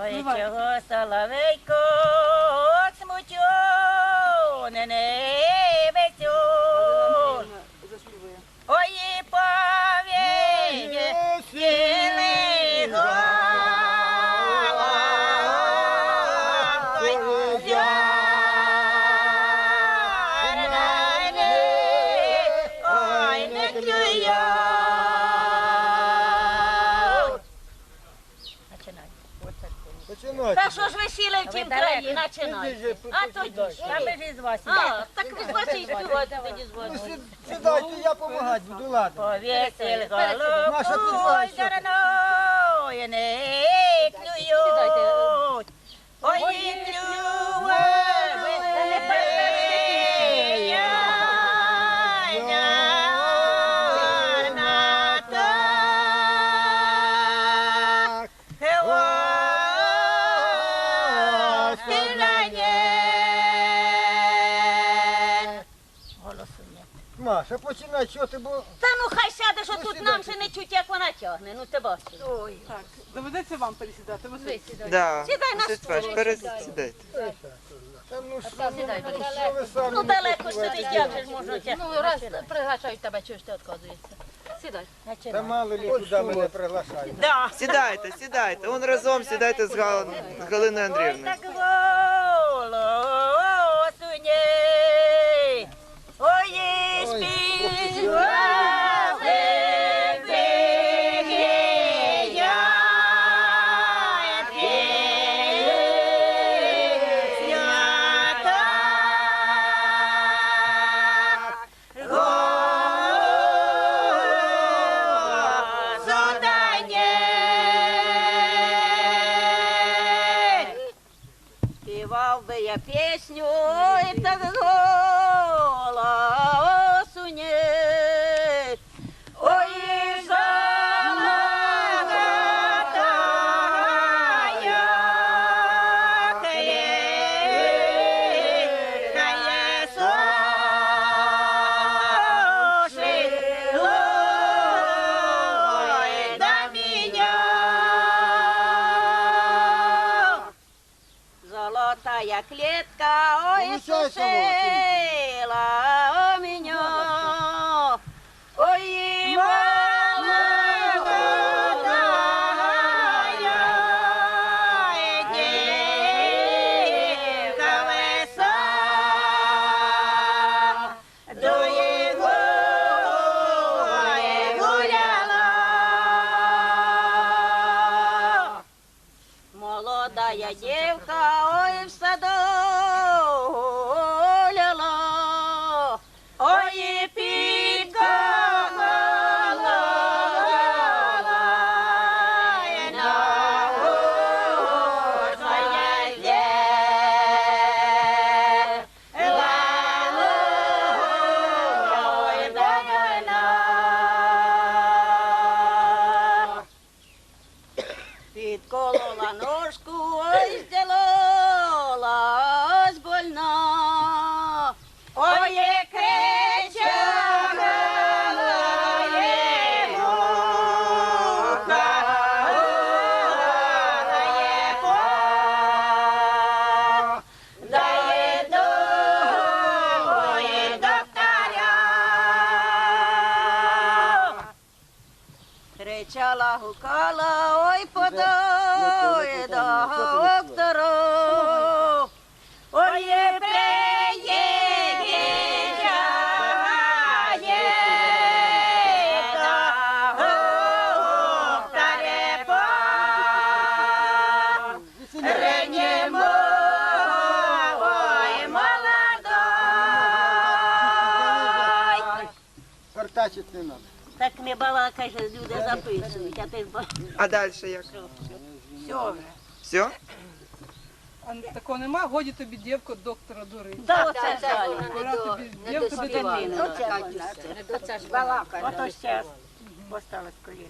Ой, чого соловейко смутю, не. Ой, і повіє, сіли Ой, Та що ж ви сіли в тім краї? починайте. А тоді ж. Та ми ж із вас. А, так ви з вас і співати тоді з вас. Ну, Сідайте, я допомагати буду, ладно. Повісили Наша ой, підвальщина. ой, не Маша, починай, що ти бо... Та ну хай сяде, що Ну, тут нам ще не чуть, як вона тягне. Ну ти бачиш. Ой. Так, доведеться вам пересідати. Ви. Да. Сідай на стул. пересідайте. Та ну що, ну, ну, що ви самі Ну далеко ж сидить, як же ж можна тягти. Ну, раз приглашають тебе, чого ж ти відказуєшся? Сідай. Та мало лі куди мене приглашають. Да. Сідайте, сідайте. Он разом сідайте з, Гал... з Галиною Ой, так я песню, ой, так голосу не. Золотая клетка, ой, сушила у меня. Ой, молодая девка Кричала, гукала, ой, подай до доктора. Ой, є. Картачить не надо. Так не балакай, що люди записують, а ти ж А далі як? все. Все? А такого нема, годі тобі дівку доктора дурить. Да, оце далі. Пора тобі дівку до дитини. Оце, Ото зараз, осталось коліна.